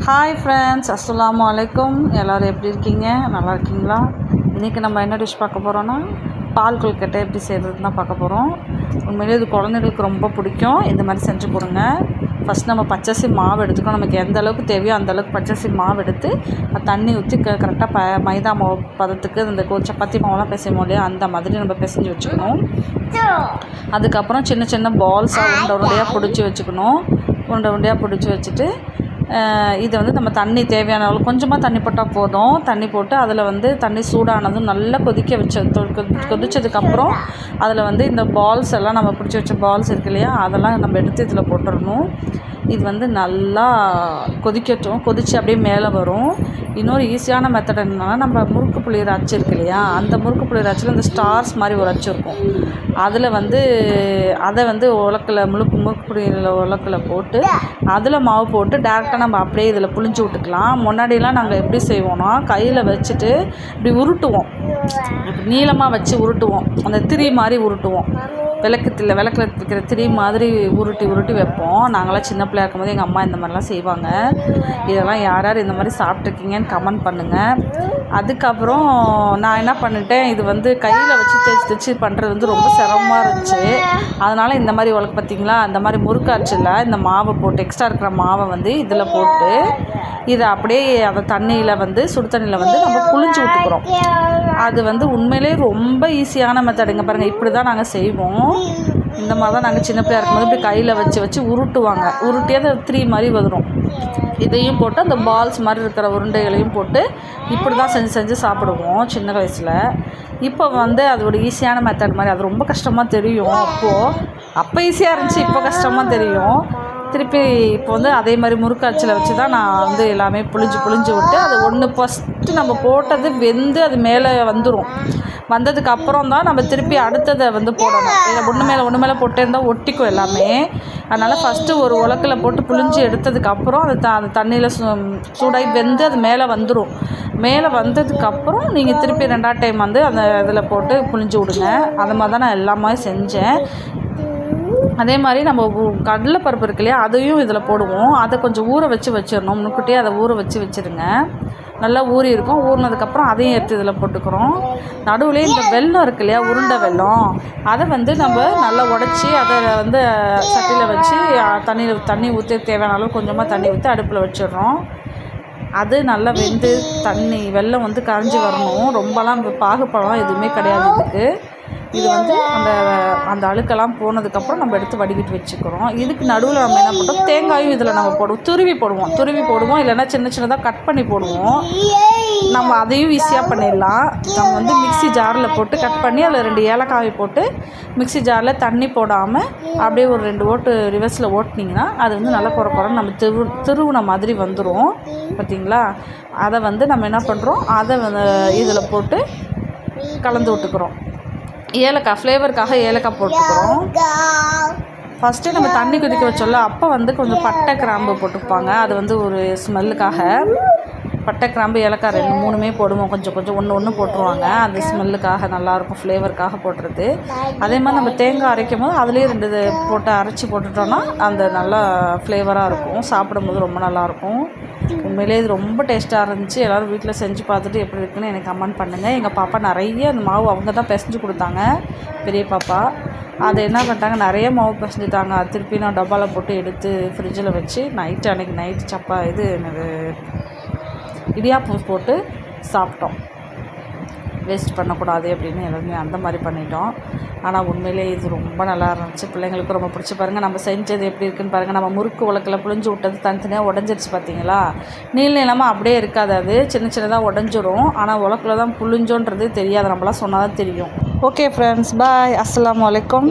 Hi friends அஸ்ஸலாமு அலைக்கும் எல்லோரும் எப்படி இருக்கீங்க? நல்லா இருக்கீங்களா? இன்றைக்கி நம்ம என்ன டிஷ் பார்க்க போகிறோன்னா பால் கொழுக்கட்டை எப்படி செய்கிறதுன்னு தான் பார்க்க போகிறோம் உண்மையிலே இது குழந்தைங்களுக்கு ரொம்ப பிடிக்கும். இந்த மாதிரி செஞ்சு கொடுங்க. ஃபஸ்ட் நம்ம பச்சரிசி மாவு எடுத்துக்கணும். நமக்கு எந்த அளவுக்கு தேவையோ அந்த அளவுக்கு பச்சரிசி மாவு எடுத்து தண்ணி ஊற்றி க கரெக்டாக ப மைதா மாவு பதத்துக்கு இந்த சப்பாத்தி மாவுலாம் பிசைவோம் இல்லையா? அந்த மாதிரி நம்ம பிசைஞ்சு வச்சுக்கணும். அதுக்கப்புறம் சின்ன சின்ன பால்ஸாக உண்டை உண்டையாக பிடிச்சி வச்சுக்கணும். உருண்டை உண்டையாக பிடிச்சி வச்சுட்டு இதை வந்து நம்ம தண்ணி தேவையான அளவு கொஞ்சமாக தண்ணி போட்டால் போதும். தண்ணி போட்டு அதில் வந்து தண்ணி சூடானதும் நல்லா கொதிக்க வச்ச தொ- கொதிச்சதுக்கப்புறம் அதில் வந்து இந்த பால்ஸ் எல்லாம் நம்ம பிடிச்சி வச்ச பால்ஸ் இருக்கு இல்லையா அதெல்லாம் நம்ம எடுத்து இதில் போட்டுடணும் இது வந்து நல்லா கொதிக்கட்டும். கொதித்து அப்படியே மேலே வரும். இன்னொரு ஈஸியான மெத்தட் என்னென்னா நம்ம முறுக்கு புளியர் அச்சு இருக்கு இல்லையா? அந்த முறுக்கு புளியர் அச்சில் இந்த ஸ்டார்ஸ் மாதிரி ஒரு அச்சு இருக்கும். அதில் வந்து அதை வந்து உலக்கில் முழுக்கு முறுக்கு புளியில் உலக்கில் போட்டு அதில் மாவு போட்டு டேரெக்டாக நம்ம அப்படியே இதில் புளிஞ்சு விட்டுக்கலாம். முன்னாடியெல்லாம் நாங்கள் எப்படி செய்வோம்னா கையில் வச்சுட்டு இப்படி உருட்டுவோம். நீளமாக வச்சு உருட்டுவோம். அந்த திரி மாதிரி உருட்டுவோம். விளக்கத்தில் விளக்கில் வைக்கிற திரி மாதிரி உருட்டி உருட்டி வைப்போம். நாங்களாம் சின்ன பிள்ளையா இருக்கும்போது எங்கள் அம்மா இந்த மாதிரிலாம் செய்வாங்க. இதெல்லாம் யார் யார் இந்த மாதிரி சாப்பிட்ருக்கீங்கன்னு கமெண்ட் பண்ணுங்கள் அதுக்கப்புறம் நான் என்ன பண்ணிட்டேன் இது வந்து கையில் வச்சு தேய்ச்சி தேய்ச்சி பண்ணுறது வந்து ரொம்ப சிரமமாக இருந்துச்சு. அதனால் இந்த மாதிரி உலக பார்த்திங்களா இந்த மாதிரி முறுக்காச்சில் இந்த மாவை போட்டு எக்ஸ்ட்ரா இருக்கிற மாவை வந்து இதில் போட்டு இதை அப்படியே அந்த தண்ணியில் வந்து சுடு தண்ணியில் வந்து நம்ம புளிஞ்சு விட்டுக்கிறோம். அது வந்து உண்மையிலே ரொம்ப ஈஸியான மெத்தடுங்க பாருங்கள் இப்படி தான் நாங்கள் செய்வோம். இந்த மாதிரி தான் நாங்கள் சின்ன பிள்ளையா இருக்கும்போது இப்படி கையில் வச்சு வச்சு உருட்டுவாங்க. உருட்டி அது த்ரீ மாதிரி வந்துடும் இதையும் போட்டு அந்த பால்ஸ் மாதிரி இருக்கிற உருண்டைகளையும் போட்டு இப்படி தான் செஞ்சு செஞ்சு சாப்பிடுவோம் சின்ன வயசில். இப்போ வந்து அதோட ஈஸியான மெத்தட் மாதிரி அது ரொம்ப கஷ்டமாக தெரியும். அப்போது அப்போ ஈஸியாக இருந்துச்சு இப்போ கஷ்டமாக தெரியும். திருப்பி இப்போ வந்து அதே மாதிரி முறுக்காச்சில் வச்சு தான் நான் வந்து எல்லாமே புளிஞ்சு புளிஞ்சு விட்டு அது ஒன்று ஃபஸ்ட்டு நம்ம போட்டது வெந்து அது மேலே வந்துடும் வந்ததுக்கு அப்புறம் தான் நம்ம திருப்பி அடுத்ததை வந்து போடணும். இதை ஒன்று மேலே ஒன்று மேலே போட்டே இருந்தால் ஒட்டிக்கும் எல்லாமே. அதனால் ஃபஸ்ட்டு ஒரு உலக்கில் போட்டு புளிஞ்சு எடுத்ததுக்கப்புறம் அது த அந்த தண்ணியில் சூ சூடாகி வெந்து அது மேலே வந்துடும் மேலே வந்ததுக்கப்புறம் நீங்கள் திருப்பி ரெண்டாவது டைம் வந்து அந்த இதில் போட்டு புளிஞ்சு விடுங்க. அது மாதிரி தான் நான் எல்லாமே செஞ்சேன். அதே மாதிரி நம்ம கடலைப்பருப்பு இருக்கு இல்லையா அதையும் இதில் போடுவோம். அதை கொஞ்சம் ஊற வச்சு வச்சிடணும். முன்னுக்கூட்டியே அதை ஊற வச்சு வச்சுருங்க. நல்லா ஊறி இருக்கும். ஊறினதுக்கப்புறம் அதையும் எடுத்து இதில் போட்டுக்கிறோம். நடுவில் இந்த வெல்லம் இருக்கு இல்லையா? உருண்டை வெல்லம். அதை வந்து நம்ம நல்லா உடச்சி அதை வந்து சட்டியில் வச்சு தண்ணியில் தண்ணி ஊற்றி தேவையான அளவு கொஞ்சமாக தண்ணி ஊற்றி அடுப்பில் வச்சிடுறோம். அது நல்லா வெந்து தண்ணி வெல்லம் வந்து கரைஞ்சி வரணும். ரொம்பலாம் பாகுப்பழம் எதுவுமே கிடையாது இதுக்கு. இது வந்து அந்த அந்த அழுக்கெல்லாம் போனதுக்கப்புறம் நம்ம எடுத்து வடிகிட்டு வச்சுக்கிறோம். இதுக்கு நடுவில் நம்ம என்ன பண்ணுறோம்? தேங்காயும் இதில் நம்ம போடுவோம். துருவி போடுவோம். துருவி போடுவோம். இல்லைன்னா சின்ன சின்னதாக கட் பண்ணி போடுவோம். நம்ம அதையும் ஈஸியாக பண்ணிடலாம். நம்ம வந்து மிக்ஸி ஜாரில் போட்டு கட் பண்ணி அதில் ரெண்டு ஏலக்காய் போட்டு மிக்ஸி ஜாரில் தண்ணி போடாமல் அப்படியே ஒரு ரெண்டு ஓட்டு ரிவர்ஸில் ஓட்டினீங்கன்னா அது வந்து நல்லா குறை குறை நம்ம திரு திருவுன மாதிரி வந்துடும் பார்த்தீங்களா? அதை வந்து நம்ம என்ன பண்ணுறோம்? அதை இதில் போட்டு கலந்து விட்டுக்கிறோம். ஏலக்காய் ஃப்ளேவருக்காக ஏலக்காய் போட்டுக்கிறோம். ஃபஸ்ட்டு நம்ம தண்ணி கொதிக்க வச்சோம்ல அப்போ வந்து கொஞ்சம் பட்டை கிராம்பு போட்டுப்பாங்க. அது வந்து ஒரு ஸ்மெல்லுக்காக பட்டை கிராம்பு ஏலக்காய் ரெண்டு மூணுமே போடுவோம். கொஞ்சம் கொஞ்சம் ஒன்று ஒன்று போட்டுருவாங்க. அந்த ஸ்மெல்லுக்காக நல்லாயிருக்கும் ஃப்ளேவருக்காக போடுறது. அதே மாதிரி நம்ம தேங்காய் அரைக்கும் போது அதுலேயே ரெண்டு இது போட்டு அரைச்சி போட்டுட்டோன்னா அந்த நல்லா ஃப்ளேவராக இருக்கும். சாப்பிடும்போது ரொம்ப நல்லாயிருக்கும். உண்மையிலே இது ரொம்ப டேஸ்ட்டாக இருந்துச்சு. எல்லோரும் வீட்டில் செஞ்சு பார்த்துட்டு எப்படி இருக்குன்னு எனக்கு கமெண்ட் பண்ணுங்கள் எங்கள் பாப்பா நிறைய அந்த மாவு அவங்க தான் பிசைஞ்சு கொடுத்தாங்க. பெரிய பாப்பா. அதை என்ன பண்ணிட்டாங்க? நிறைய மாவு பிசைஞ்சிட்டாங்க. அது திருப்பி நான் டப்பாவில் போட்டு எடுத்து ஃப்ரிட்ஜில் வச்சு நைட்டு அன்றைக்கி நைட்டு சப்பா இது என்னது இடியாப்பம் போட்டு சாப்பிட்டோம். வேஸ்ட் பண்ணக்கூடாது அப்படின்னு எல்லாருமே அந்த மாதிரி பண்ணிட்டோம். ஆனால் உண்மையிலே இது ரொம்ப நல்லா இருந்துச்சு. பிள்ளைங்களுக்கு ரொம்ப பிடிச்சி பாருங்கள் நம்ம செஞ்சது எப்படி இருக்குன்னு பாருங்கள் நம்ம முறுக்கு உலக்கில் புழிஞ்சு விட்டது தனித்தனியாக உடஞ்சிருச்சு பார்த்தீங்களா நீள் நீளமாக அப்படியே இருக்காது அது. சின்ன சின்னதாக உடஞ்சிரும். ஆனால் உலக்கில் தான் புழிஞ்சோன்றது தெரியாது. நம்மளாம் சொன்னால் தான் தெரியும். ஓகே ஃப்ரெண்ட்ஸ் பாய் அஸ்ஸலாமு வலைக்கம்